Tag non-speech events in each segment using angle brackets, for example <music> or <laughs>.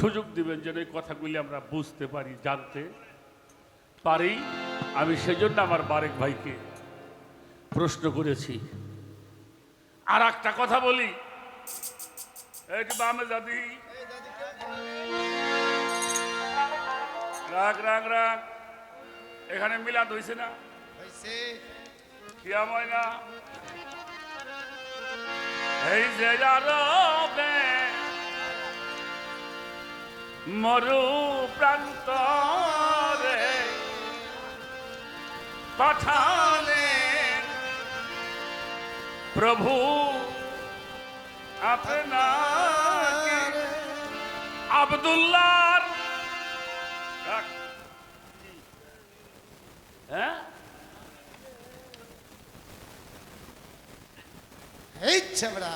সুযোগ দিবেন যেন এই কথাগুলি আমরা বুঝতে পারি জানতে পারি। আমি সেজন্য আমার বারেক ভাইকে প্রশ্ন করেছি। আর একটা কথা বলি। বামে যাবি রাগ রাগ রাগ। এখানে মিলাদ হয়েছে না? হয়েছে এই যে মরু প্রান্তরে পাঠালে প্রভু আপনার আবদুল্লার হ্যাঁ? এই ছেবড়া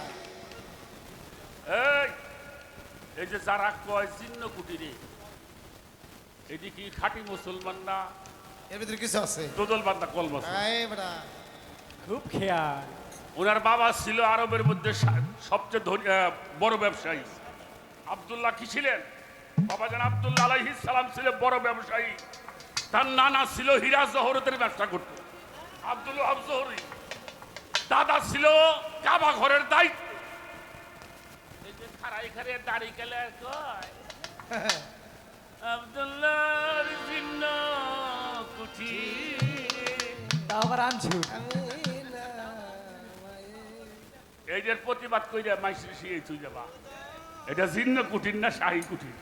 এই যে যারা কয় চিহ্ন কুটিরে এটি কি খাঁটি মুসলমান না এর ভিতরে কিছু আছে? দোদল বান্দা কলমাস এই খুব খেয়াল। ওনার বাবা ছিল আরবের মধ্যে সবচেয়ে ধনী বড় ব্যবসায়ী। আব্দুল্লাহ কি ছিলেন? বাবা জান আব্দুল্লাহ আলাইহিস সালাম ছিলেন বড় ব্যবসায়ী। তার নানা ছিল হীরা জহরতের ব্যবসা করত। আব্দুল জহরি। দাদা ছিল কাবা ঘরের দায়িত্ব। খারাই খারে দাড়ি কেলে কয়? <laughs> আব্দুল্লাহর চিহ্ন কুঠি। তা আবার আনছু এই যে প্রতিবাদ কইরা মাইসির শিয়ে তুই যাবা। এটা জিন্ন কুটির না শাহী কুটির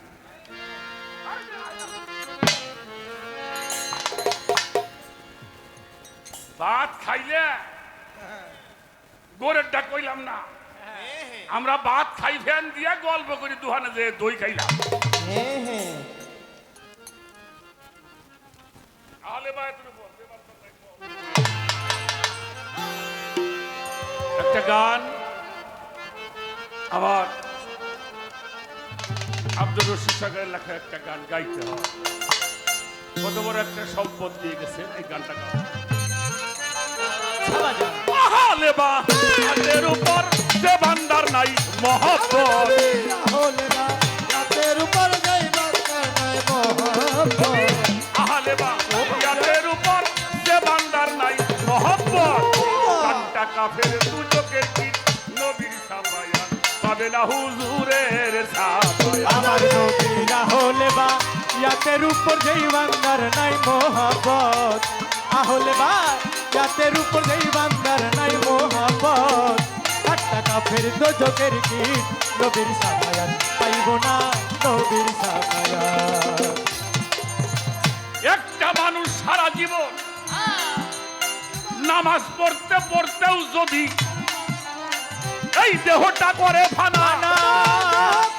ভাত খাইলে গোরের ডাক কইলাম না। আমরা ভাত খাই ফ্যান দিয়া গল্প করি দুহানে যে দই খাইলাম। হ্যাঁ হ্যাঁ। কথা নাই, বল। একটা গান। আমার আব্দুর রশিদ সাগরের লেখা একটা গান গাইতে হয়। কত বড় একটা সম্পদ দিয়ে গেছে এই গানটা গাও নাই মহব্বত হলে না রাতের উপর আহলে যে ভান্ডার নাই মহব্বত কান্টা কাফের দুজকের কি নবীর সাফায়া পাবে না হুজুরের সাফায়া আমার নবীরা হলে বা ইয়াতের উপর যেই বান্দার নাই মোহাবত আহলে বা ইয়াতের উপর যেই বান্দার নাই আটটা কাফের দোজকের কি নবীর সাফায়াত পাইব না নবীর সাফায়াত। একটা মানুষ সারা জীবন নামাজ পড়তে পড়তেও যদি এই দেহটা করে ফানা। না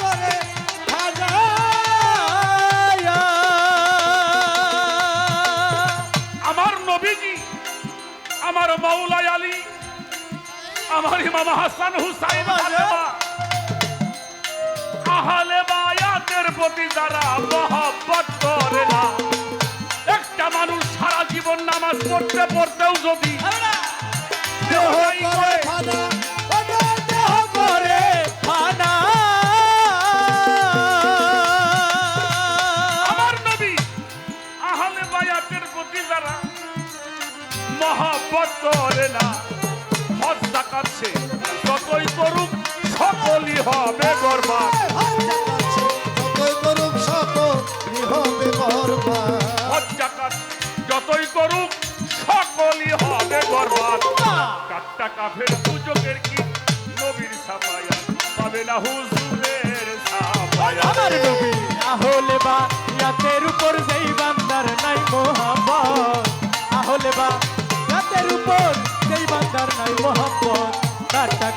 করে আমার নবীজি আমার মৌলাই আলী আমার ইমাম হাসান হুসাইন ফাতেমা আহলে বায়াতের প্রতি যারা মহব্বত করে না একটা মানুষ সারা জীবন নামাজ পড়তে পড়তেও যদি আমার নবী আহলে বায়াতের প্রতি যারা মহব্বত করে না জাকাচ্ছে যতই করুক সকলই হবে বরবাদ। যতই করুক সকল হবে হজ যতই করুক সকলই হবে বরবাদ। কাট্টা কাফের দুজকের কি? নবীর সাফায়া পাবে না হুজুরের সাফায়া আমার নবী আহলে বা ইয়াতের উপর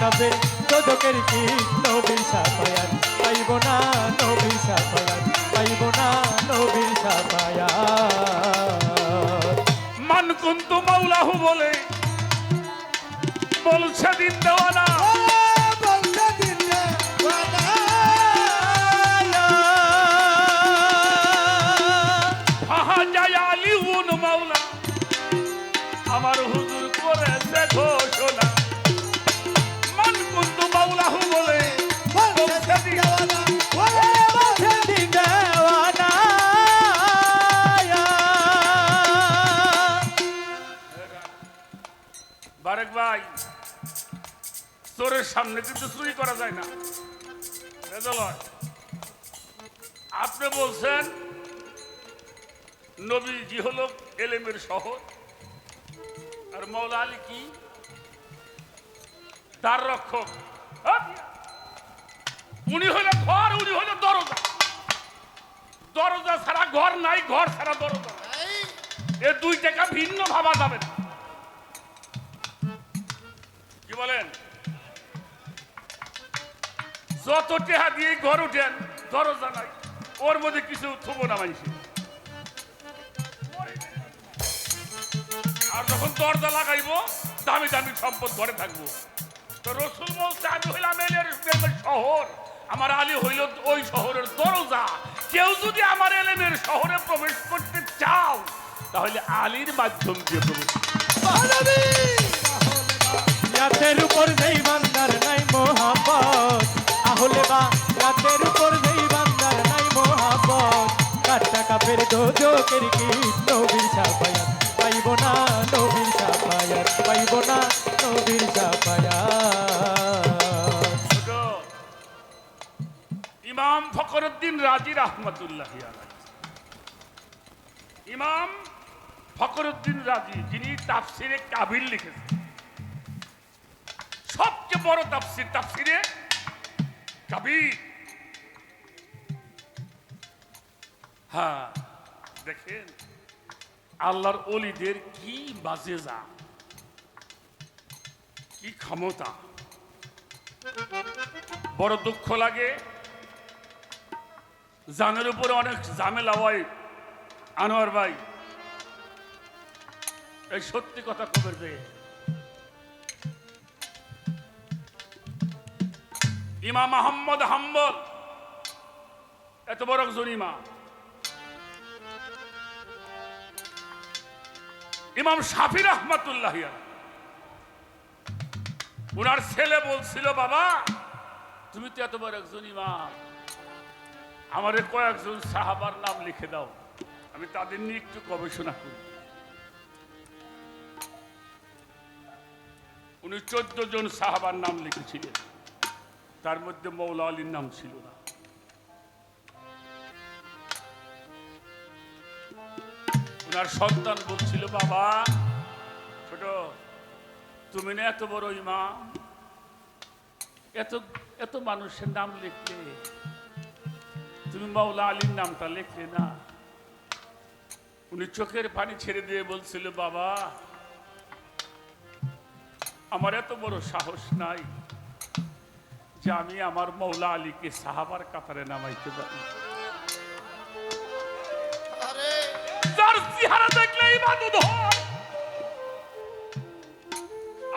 তার তোদের কি নবীর সাফায়াত পাইব না নবীর সাফায়াত পাইব না নবীর সাফায়াত মান কুন্তু মাওলাহু বলে, বলছে দিন দেওয়ানা চোখের সামনে কিন্তু চুরি করা যায় না। আপনি বলছেন নবীজি হলো এলেমের শহর আর মৌলা আলী কি? তার রক্ষক। হ্যাঁ? উনি হলো ঘর উনি হলো দরজা। দরজা ছাড়া ঘর নাই ঘর ছাড়া দরজা নাই। এ দুই টাকা ভিন্ন ভাবা যাবে না। বলেন। যত টেহা দিয়ে ঘর উঠেন, দরজা নাই, ওর মধ্যে কিছু থুবো না মানছি। আর যখন দরজা লাগাইবো, দামি দামি সম্পদ ঘরে থাকব। তো রসুল বলছে আমি হইলাম শহর। আমার আলী হইল ওই শহরের দরজা। কেউ যদি আমার এলেমের শহরে প্রবেশ করতে চাও, তাহলে আলীর মাধ্যম দিয়ে প্রবেশ রাতের উপর যেই বান্দার নাই মোহাম্মত আহলে বা রাতের উপর যেই বান্দার নাই মোহাম্মত কাটটা কাপের দোজকের কি নবীর সাফায়াত? পাইব না নবীর সাফায়াত, পাইব না নবীর সাফায়াত। ইমাম ফখরুদ্দিন রাজি রহমতুল্লাহ ইমাম ফখরুদ্দিন রাজি, যিনি তাফসিরে কাবিল লিখেছেন। সবচেয়ে বড় তাফসির, তাফসিরে কাবির। হ্যাঁ দেখেন, আল্লাহর অলিদের কি বাজে যা, কি ক্ষমতা। বড় দুঃখ লাগে, জানের উপরে অনেক ঝামেলা হয়, আনোয়ার ভাই। এই সত্যি কথা কবের যে ইমাম আহম্মদ হাম্বল। এত বড় একজন ইমাম। ইমাম শাফি রহমতুল্লাহ ওনার ছেলে বলছিল, বাবা, তুমি তো এত বড় একজন ইমাম। আমারে কয়েকজন সাহাবার নাম লিখে দাও। আমি তাদের নিয়ে একটু গবেষণা করি। উনি চোদ্দ জন সাহাবার নাম লিখেছিলেন। তার মধ্যে মৌলা আলীর নাম ছিল না। ওনার সন্তান বলছিল, বাবা, ছোট, তুমি না এত বড় ইমাম? এত এত মানুষের নাম লিখলে, তুমি মাওলা আলীর নামটা লিখলে না? উনি চোখের পানি ছেড়ে দিয়ে বলছিল, বাবা, আমার এত বড় সাহস নাই। যে আমি আমার মৌলা আলীকে সাহাবার কাতারে নামাইতে পারি। যার চেহারা দেখলে ইবাদত হয়।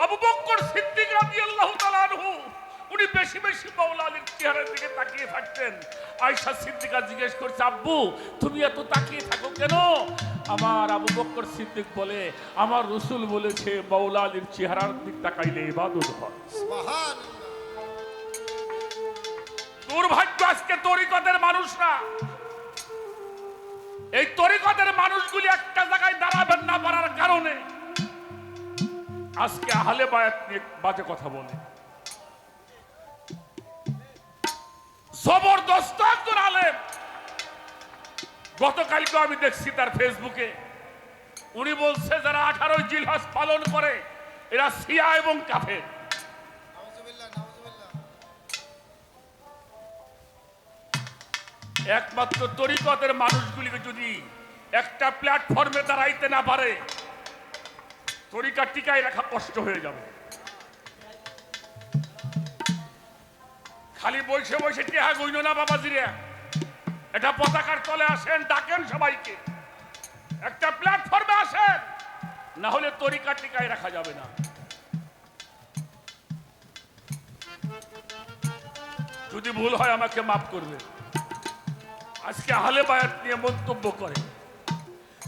আবু বক্কর সিদ্দিক রাদিয়াল্লাহু তাআলা আনহু উনি বেশি বেশি আলীর চেহারার দিকে তাকিয়ে থাকতেন। সিদ্দিকা জিজ্ঞেস করছে আব্বু তুমি এত তাকিয়ে থাকো কেন? আমার আবু বক্কর সিদ্দিক বলে আমার রসুল বলেছে মাওলা আলীর চেহারার দিক তাকাইলে ইবাদত হয়। দুর্ভাগ্য আজকে তরিকতের মানুষরা। এই তরিকতের মানুষগুলি একটা জায়গায় দাঁড়াবেন না পারার কারণে। আজকে আহলে বায়াত বাজে কথা বলে। জবরদস্ত একজন আলেম। গতকালকে আমি দেখছি তার ফেসবুকে। উনি বলছে, যারা আঠারোই জিলহাস পালন করে, এরা সিয়া এবং কাফের। একমাত্র তরিকতের মানুষগুলিকে যদি একটা প্ল্যাটফর্মে দাঁড়াইতে না পারে, তরিকা টিকায় রাখা কষ্ট হয়ে যাবে। খালি বসে বসে টেহা গইল না বাবাজিরে। এটা পতাকার তলে আসেন, ডাকেন সবাইকে। একটা প্ল্যাটফর্মে আসেন, না হলে তরিকা টিকায় রাখা যাবে না। যদি ভুল হয় আমাকে মাফ করবে আজকে আহলে বায়াত নিয়ে মন্তব্য করে,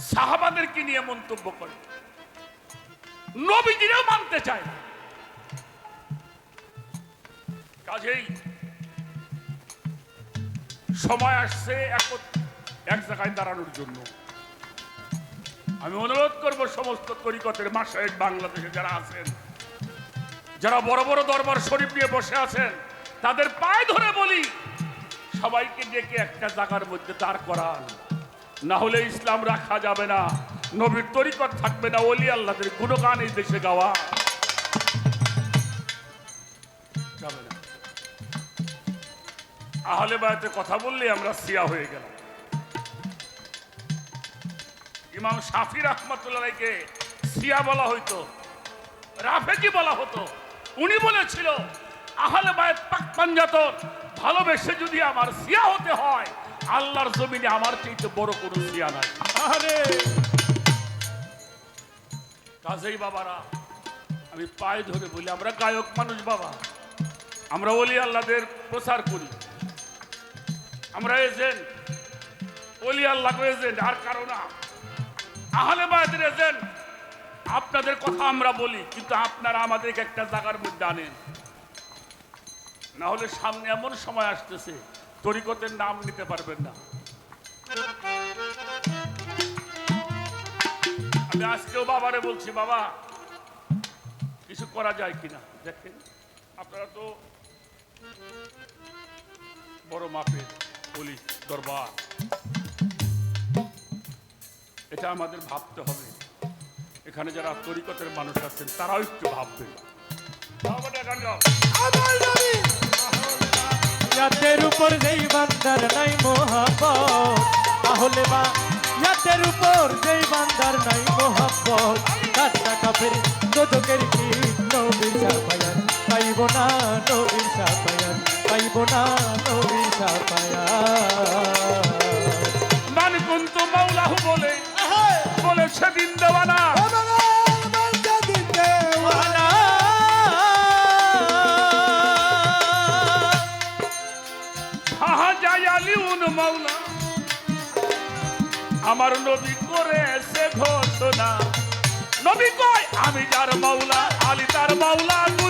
সাহাবাদেরকে নিয়ে মন্তব্য করে। নবীজিরেও মানতে চায় না। কাজেই সময় আসছে এক- এক জায়গায় দাঁড়ানোর জন্য। আমি অনুরোধ করব সমস্ত তরিকতের মাসায় বাংলাদেশে যারা আছেন, যারা বড় বড় দরবার শরীফ নিয়ে বসে আছেন, তাদের পায়ে ধরে বলি সবাইকে ডেকে একটা জায়গার মধ্যে দাঁড় করান। না হলে ইসলাম রাখা যাবে না, নবীর তরিকত থাকবে না অলি আল্লাহদের গুণগান এই দেশে গাওয়া। আহলে বায়াতে কথা বললে আমরা সিয়া হয়ে গেলাম। ইমাম শাফি রহমতুল্লাহকে সিয়া বলা হইতো, রাফেজি বলা হতো। উনি বলেছিল, আহলে বায়াত পাক পাঞ্জাতন ভালোবেসে যদি আমার সিয়া হতে হয়, আল্লাহর জমিনে আমার চাইতে বড় কোনো সিয়া নাই। আরে কাজেই বাবারা, আমি পায়ে ধরে বলি, আমরা গায়ক মানুষ বাবা। আমরা অলি আল্লাহদের প্রচার করি। আমরা এজেন্ট। অলি আল্লাহ এজেন্ট, আর কারও না। আহলে বায়াতের এজেন্ট। আপনাদের কথা আমরা বলি, কিন্তু আপনারা আমাদেরকে একটা জায়গার মধ্যে আনেন। না হলে সামনে এমন সময় আসতেছে, তরিকতের নাম নিতে পারবেন না। আমি আজকেও বাবারে বলছি, বাবা, কিছু করা যায় কিনা? দেখেন, আপনারা তো বড় মাপের পুলিশ দরবার। এটা আমাদের ভাবতে হবে। এখানে যারা তরিকতের মানুষ আছেন, তারাও একটু ভাববেন। ইয়াতের উপর যেই বান্দার নাই মোহাম্মত তাহলে বা ইয়াতের উপর যেই বান্দার নাই মোহাম্মত তার টাকা ফের দোজকের কি নবীর সাপায়ার পাইব না নবীর সাপায়ার পাইব না নবীর সাপায়ার মান কুন্তু মাওলাহু বলে বলে সেদিন দেওয়ানা। আলিউন মৌলা আমার নবী করেছে ঘোষণা নবী কয়, আমি তার মাওলা, আলী তার মাওলা দুইজন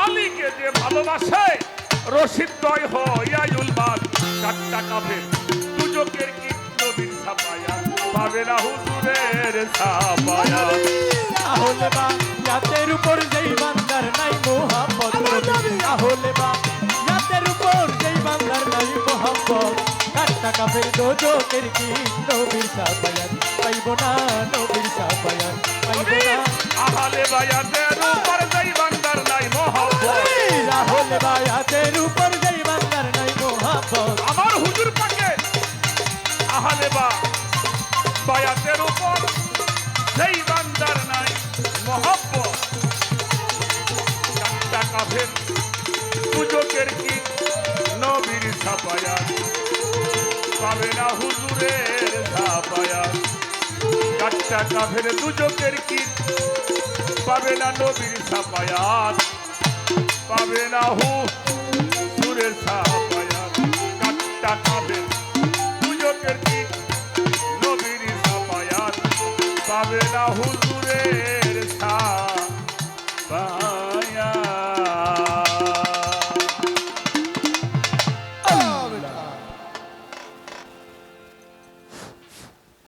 আলীকে যে ভালোবাসে রশিদ দয় হইয়াইল বাদ। চারটা কাফে দুজকের কি নবীর ছাপায়া পাবে না হুজুরের ছাপায়া তাহলে বা ইয়াতের উপর যেই বান্দার নাই মোহাম্মদ তাহলে বা ইয়াতের উপর যেই বান্দার নাই মোহাম্মদ কার টাকা ফের দোজকের কি নবীর পাইব না নবীর সাপায়াত পাইব না আহালে বায়াতের উপর যেই বান্দার নাই মহব্বত রাহুল বা ইয়াতের উপর যেই বান্দার নাই মোহাম্মদ আমার হুজুর পাকে আহালে বা বায়াতের উপর যেই বান্দার নাই মহব্বত চারটা কাফের দুজকের কি নবীর ছাপায়া? পাবে না হুজুরের ছাপায়া। চারটা কাফের দুজকের কি পাবে না নবীর ছাপায়াত, পাবে না হু সুরের ছাপায়াত। চারটা কাফের দুজকের কি নবীর ছাপায়াত, পাবে না হুজুরের